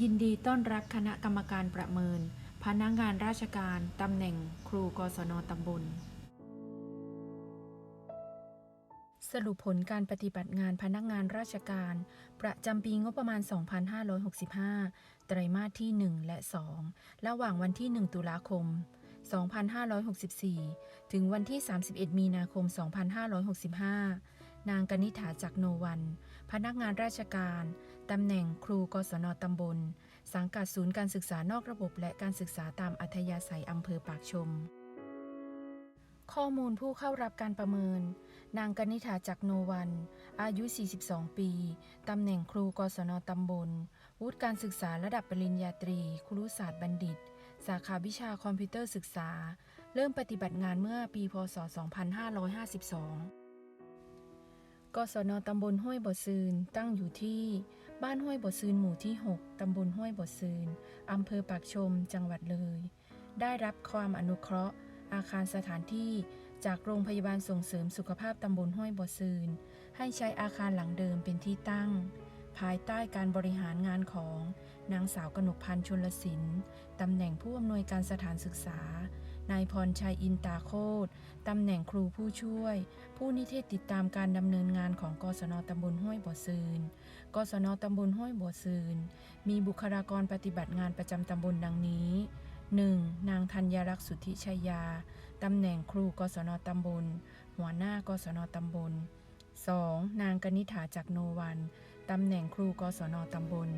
ยินดีต้อนรับคณะกรรมการประเมิน พนักงานราชการตำแหน่งครูกศนตำบล สรุปผลการปฏิบัติงานพนักงานราชการ ประจำปีงบประมาณ 2565 ไตรมาสที่ 1 และ 2 ระหว่างวันที่ 1 ตุลาคม 2564 ถึงวันที่ 31 มีนาคม 2565 นางกนิษฐาจักโนวัน พนักงานราชการ ตำแหน่งครูกศนตำบล สังกัดศูนย์การศึกษานอกระบบ และการศึกษาตามอัธยาศัยอำเภอปากชม ข้อมูลผู้เข้ารับการประเมิน นางกนิษฐาจักโนวัน อายุ 42 ปี ตำแหน่งครูกศนตำบล วุฒิการศึกษาระดับปริญญาตรี ครุศาสตร์บัณฑิต สาขาวิชาคอมพิวเตอร์ศึกษา เริ่มปฏิบัติงานเมื่อปีพศ 2552กศนตำบลห้วยบดซืนตั้งอยู่ที่ บ้านห้วยบดซืนหมู่ที่ 6 ตำบลห้วยบดซืน อำเภอปากชม จังหวัดเลย ได้รับความอนุเคราะห์ อาคารสถานที่จากโรงพยาบาลส่งเสริมสุขภาพตำบลห้วยบดซืน ให้ใช้อาคารหลังเดิมเป็นที่ตั้ง ภายใต้การบริหารงานของ นางสาวกนกพันธ์ชนลสินตำแหน่งผู้อำนวยการสถานศึกษา นายพรชัยอินตาโคตตำแหน่งครูผู้ช่วย ผู้นิเทศติดตามการดำเนินงานของกศนตำบลห้วยบ่อซืน กศนตำบลห้วยบ่อซืน มีบุคลากรปฏิบัติงานประจำตำบลดังนี้ 1. นางธัญรักษ์สุทธิชัยยา ตำแหน่งครูกศนตำบล หัวหน้ากศนตำบล 2. นางกนิษฐาจักรโนวัน ตำแหน่งครูกศนตำบล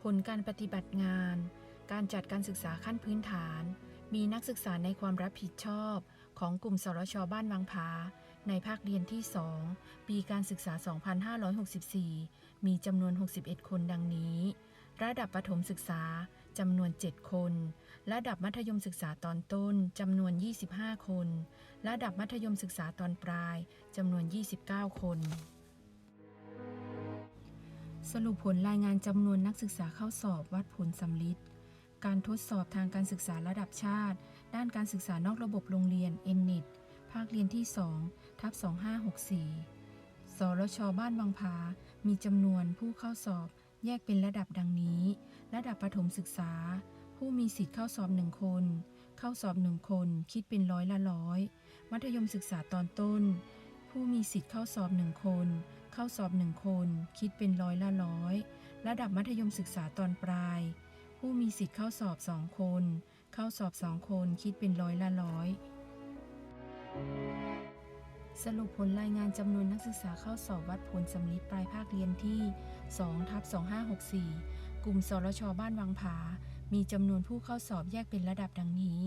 ผลการปฏิบัติงาน การจัดการศึกษาขั้นพื้นฐาน มีนักศึกษาในความรับผิดชอบ ของกลุ่มสรชบ้านวังผาในภาคเรียนที่ 2 ปีการศึกษา 2564 มีจำนวน 61 คนดังนี้ ระดับประถมศึกษาจำนวน 7 คน ระดับมัธยมศึกษาตอนต้นจำนวน 25 คน ระดับมัธยมศึกษาตอนปลายจำนวน 29 คน สรุปผลรายงานจำนวนนักศึกษาเข้าสอบวัดผลสำลิด การทดสอบทางการศึกษาระดับชาติ ด้านการศึกษานอกระบบโรงเรียน n n e t ภาคเรียนที่ 2 ทับ 2564 สรชบ้านวังผา มีจำนวนผู้เข้าสอบแยกเป็นระดับดังนี้ ระดับประถมศึกษา ผู้มีสิทธิ์เข้าสอบ 1 คน เข้าสอบ 1 คน คิดเป็นร้อยละร้อย มัธยมศึกษาตอนต้น ผู้มีสิทธิ์เข้าสอบ 1 คน เข้าสอบ 1 คน คิดเป็นร้อยละร้อย ระดับมัธยมศึกษาตอนปลาย ผู้มีสิทธิ์เข้าสอบ2คน เข้าสอบ2คนคิดเป็นร้อยละร้อย สรุปผลรายงานจำนวนนักศึกษาเข้าสอบวัดผลสำลิดปลายภาคเรียนที่2ทับ2564 กลุ่มสรชบ้านวังผา มีจำนวนผู้เข้าสอบแยกเป็นระดับดังนี้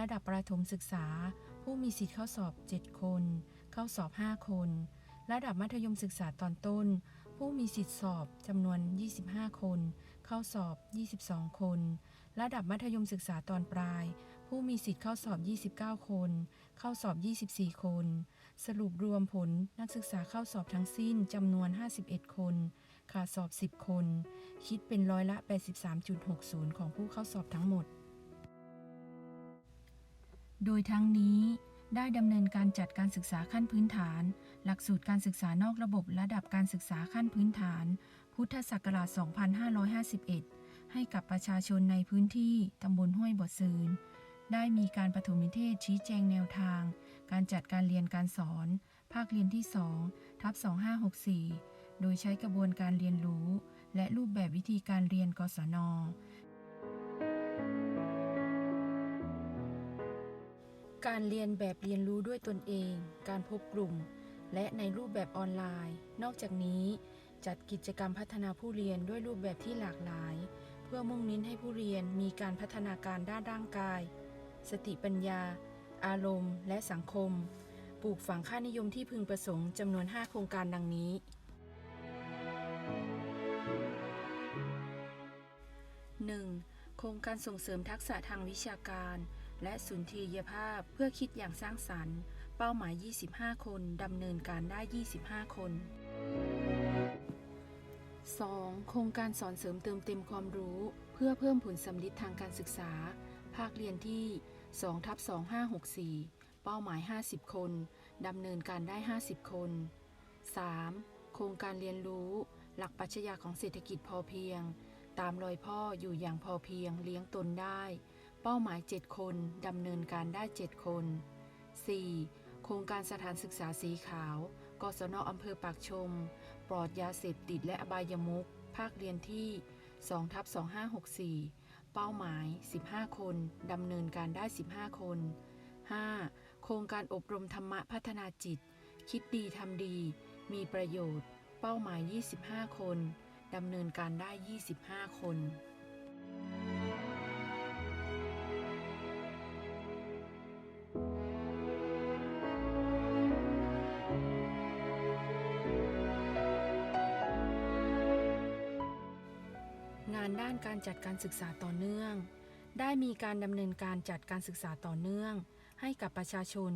ระดับประถมศึกษา ผู้มีสิทธิ์เข้าสอบ 7 คน เข้าสอบ 5 คน ระดับมัธยมศึกษาตอนต้น ผู้มีสิทธิ์สอบจำนวน 25 คน เข้าสอบ 22 คน ระดับมัธยมศึกษาตอนปลาย ผู้มีสิทธิ์เข้าสอบ 29 คน เข้าสอบ 24 คน สรุปรวมผลนักศึกษาเข้าสอบทั้งสิ้นจำนวน 51 คน ขาดสอบ 10 คน คิดเป็นร้อยละ 83.60 ของผู้เข้าสอบทั้งหมด โดยทั้งนี้ได้ดำเนินการจัดการศึกษาขั้นพื้นฐาน หลักสูตรการศึกษานอกระบบระดับการศึกษาขั้นพื้นฐาน พุทธศักราช 2551 ให้กับประชาชนในพื้นที่ตำบลห้วยบดซืน ได้มีการปฐมนิเทศชี้แจงแนวทาง การจัดการเรียนการสอน ภาคเรียนที่ 2 ทับ 2564 โดยใช้กระบวนการเรียนรู้ และรูปแบบวิธีการเรียนกศนการเรียนแบบเรียนรู้ด้วยตนเอง การพบกลุ่ม และในรูปแบบออนไลน์ นอกจากนี้ จัดกิจกรรมพัฒนาผู้เรียนด้วยรูปแบบที่หลากหลาย เพื่อมุ่งเน้นให้ผู้เรียนมีการพัฒนาการด้านร่างกาย สติปัญญา อารมณ์ และสังคม ปลูกฝังค่านิยมที่พึงประสงค์จำนวน 5 โครงการดังนี้ 1. โครงการส่งเสริมทักษะทางวิชาการ และสุนทรียภาพเพื่อคิดอย่างสร้างสรรค์ เป้าหมาย 25 คนดำเนินการได้ 25 คน 2. โครงการสอนเสริมเติมเต็มความรู้ เพื่อเพิ่มผลสำลิดทางการศึกษา ภาคเรียนที่2ทับ2564 เป้าหมาย 50 คน ดำเนินการได้ 50 คน 3. โครงการเรียนรู้ หลักปรัชญาของเศรษฐกิจพอเพียง ตามรอยพ่ออยู่อย่างพอเพียงเลี้ยงตนได้ เป้าหมาย 7 คน ดำเนินการได้ 7 คน 4. โครงการสถานศึกษาสีขาว กศนอำเภอปากชม ปลอดยาเสพติดและอบายมุขภาคเรียนที่2ทับ2564 เป้าหมาย 15 คน ดำเนินการได้ 15 คน 5. โครงการอบรมธรรมะพัฒนาจิต คิดดีทำดี มีประโยชน์ เป้าหมาย 25 คน ดำเนินการได้ 25 คนานด้านการจัดการศึกษาต่อเนื่อง ได้มีการดำเนินการจัดการศึกษาต่อเนื่อง ให้กับประชาชน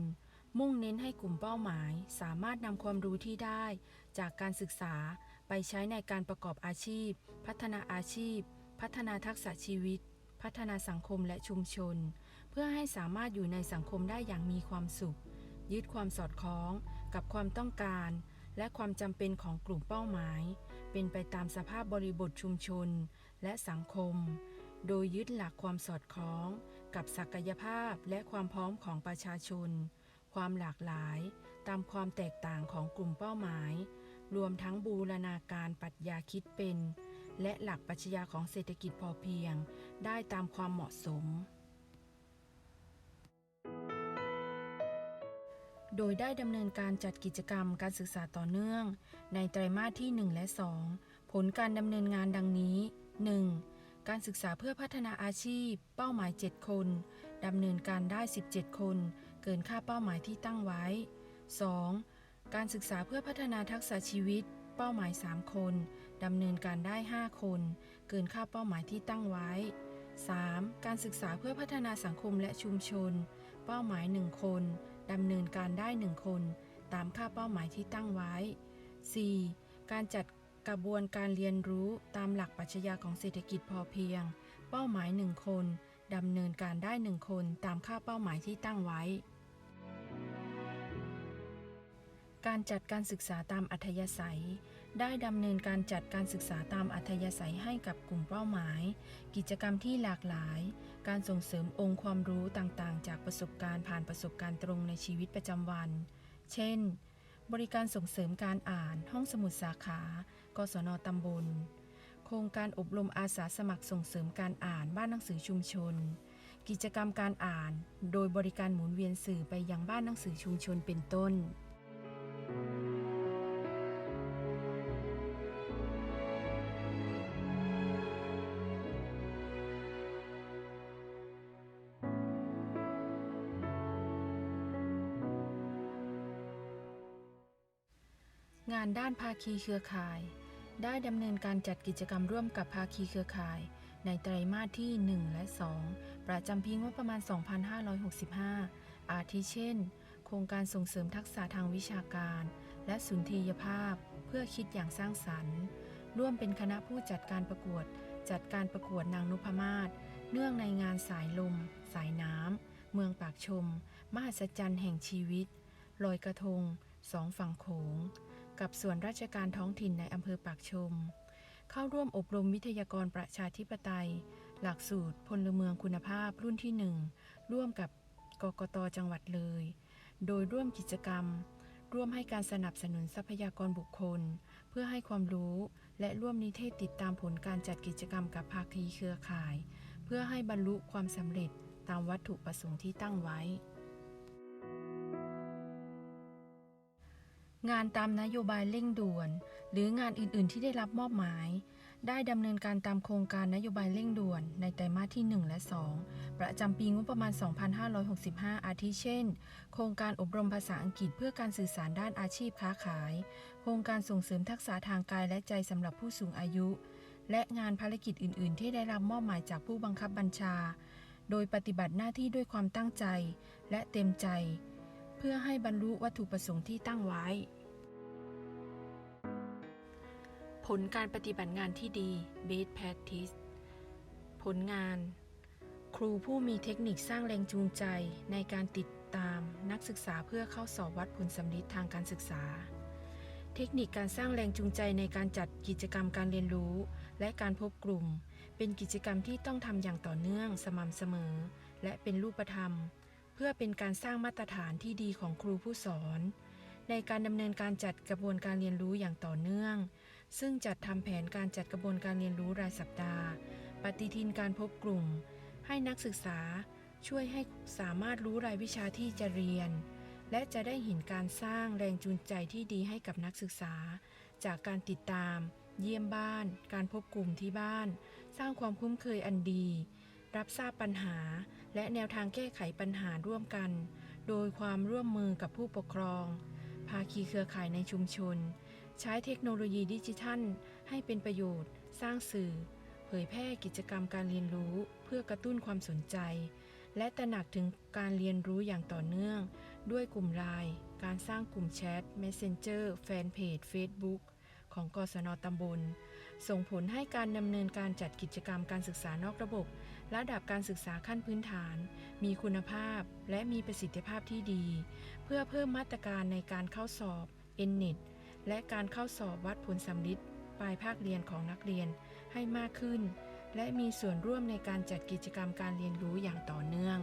มุ่งเน้นให้กลุ่มเป้าหมาย สามารถนำความรู้ที่ได้ จากการศึกษาไปใช้ในการประกอบอาชีพ พัฒนาอาชีพ พัฒนาทักษะชีวิต พัฒนาสังคมและชุมชน เพื่อให้สามารถอยู่ในสังคมได้อย่างมีความสุข ยึดความสอดคล้องกับความต้องการ และความจำเป็นของกลุ่มเป้าหมาย เป็นไปตามสภาพบริบทชุมชน และสังคม โดยยึดหลักความสอดคล้อง กับศักยภาพและความพร้อมของประชาชน ความหลากหลาย ตามความแตกต่างของกลุ่มเป้าหมาย รวมทั้งบูรณาการปรัชญาคิดเป็น และหลักปรัชญาของเศรษฐกิจพอเพียง ได้ตามความเหมาะสมโดยได้ดำเนินการจัดกิจกรรมการศึกษาต่อเนื่อง ในไตรมาสที่ 1 และ 2 ผลการดำเนินงานดังนี้ 1. การศึกษาเพื่อพัฒนาอาชีพ เป้าหมาย 7 คน ดำเนินการได้ 17 คน เกินค่าเป้าหมายที่ตั้งไว้ 2. การศึกษาเพื่อพัฒนาทักษะชีวิต เป้าหมาย 3 คน ดำเนินการได้ 5 คน เกินค่าเป้าหมายที่ตั้งไว้ 3. การศึกษาเพื่อพัฒนาสังคมและชุมชน เป้าหมาย 1 คน ดำเนินการได้ 1 คน ตามค่าเป้าหมายที่ตั้งไว้ 4. การจัด กระบวนการเรียนรู้ตามหลักปรัชญาของเศรษฐกิจพอเพียง เป้าหมาย1คนดำเนินการได้1คนตามค่าเป้าหมายที่ตั้งไว้ การจัดการศึกษาตามอัธยาศัย ได้ดำเนินการจัดการศึกษาตามอัธยาศัยให้กับกลุ่มเป้าหมาย กิจกรรมที่หลากหลาย การส่งเสริมองค์ความรู้ต่างๆ จากประสบการณ์ผ่านประสบการณ์ตรงในชีวิตประจำวัน เช่นบริการส่งเสริมการอ่าน ห้องสมุดสาขา กศนตำบล โครงการอบรมอาสาสมัครส่งเสริมการอ่านบ้านหนังสือชุมชน กิจกรรมการอ่าน โดยบริการหมุนเวียนสื่อไปยังบ้านหนังสือชุมชนเป็นต้นงานด้านภาคีเครือข่าย ได้ดำเนินการจัดกิจกรรมร่วมกับภาคีเครือข่าย ในไตรมาสที่ 1 และ 2 ประจำปีงบประมาณ 2565 อาทิเช่น โครงการส่งเสริมทักษะทางวิชาการ และสุนทรียภาพ เพื่อคิดอย่างสร้างสรรค์ ร่วมเป็นคณะผู้จัดการประกวด จัดการประกวดนางนุพมาศเนื่องในงานสายลม สายน้ำ เมืองปากชม มหัศจรรย์แห่งชีวิตลอยกระทงสองฝั่งโขง กับส่วนราชการท้องถิ่นในอำเภอปากชม เข้าร่วมอบรมวิทยากรประชาธิปไตย หลักสูตรพลเมืองคุณภาพรุ่นที่ 1 ร่วมกับกกตจังหวัดเลย โดยร่วมกิจกรรม ร่วมให้การสนับสนุนทรัพยากรบุคคล เพื่อให้ความรู้และร่วมนิเทศติดตามผลการจัดกิจกรรมกับภาคีเครือข่าย เพื่อให้บรรลุความสำเร็จตามวัตถุประสงค์ที่ตั้งไว้ งานตามนโยบายเร่งด่วน หรืองานอื่น ๆ ที่ได้รับมอบหมาย ได้ดำเนินการตามโครงการนโยบายเร่งด่วน ในไตรมาสที่ 1 และ 2 ประจำปีงบประมาณ 2565 อาทิเช่น โครงการอบรมภาษาอังกฤษเพื่อการสื่อสารด้านอาชีพค้าขาย โครงการส่งเสริมทักษะทางกายและใจสำหรับผู้สูงอายุ และงานภารกิจอื่น ๆ ที่ได้รับมอบหมายจากผู้บังคับบัญชา โดยปฏิบัติหน้าที่ด้วยความตั้งใจ และเต็มใจเพื่อให้บรรลุวัตถุประสงค์ที่ตั้งไว้ ผลการปฏิบัติงานที่ดี Best Practice ผลงาน ครูผู้มีเทคนิคสร้างแรงจูงใจในการติดตามนักศึกษาเพื่อเข้าสอบวัดผลสำลิดทางการศึกษา เทคนิคการสร้างแรงจูงใจในการจัดกิจกรรมการเรียนรู้ และการพบกลุ่ม เป็นกิจกรรมที่ต้องทำอย่างต่อเนื่องสม่ำเสมอ และเป็นรูปธรรม เพื่อเป็นการสร้างมาตรฐานที่ดีของครูผู้สอน ในการดำเนินการจัดกระบวนการเรียนรู้อย่างต่อเนื่อง ซึ่งจัดทำแผนการจัดกระบวนการเรียนรู้รายสัปดาห์ ปฏิทินการพบกลุ่ม ให้นักศึกษาช่วยให้สามารถรู้รายวิชาที่จะเรียน และจะได้เห็นการสร้างแรงจูงใจที่ดีให้กับนักศึกษา จากการติดตาม เยี่ยมบ้าน การพบกลุ่มที่บ้าน สร้างความคุ้นเคยอันดี รับทราบปัญหา และแนวทางแก้ไขปัญหาร่วมกัน โดยความร่วมมือกับผู้ปกครอง ภาคีเครือข่ายในชุมชน ใช้เทคโนโลยีดิจิทัล ให้เป็นประโยชน์ สร้างสื่อ เผยแพร่กิจกรรมการเรียนรู้ เพื่อกระตุ้นความสนใจ และตระหนักถึงการเรียนรู้อย่างต่อเนื่อง ด้วยกลุ่มไลน์การสร้างกลุ่มแชท Messenger แฟนเพจ Facebook ของกศนตำบล ส่งผลให้การดำเนินการจัดกิจกรรมการศึกษานอกระบบ ระดับการศึกษาขั้นพื้นฐาน มีคุณภาพและมีประสิทธิภาพที่ดี เพื่อเพิ่มมาตรการในการเข้าสอบ NNET และการเข้าสอบวัดผลสำลิดปลายภาคเรียนของนักเรียนให้มากขึ้น และมีส่วนร่วมในการจัดกิจกรรมการเรียนรู้อย่างต่อเนื่อง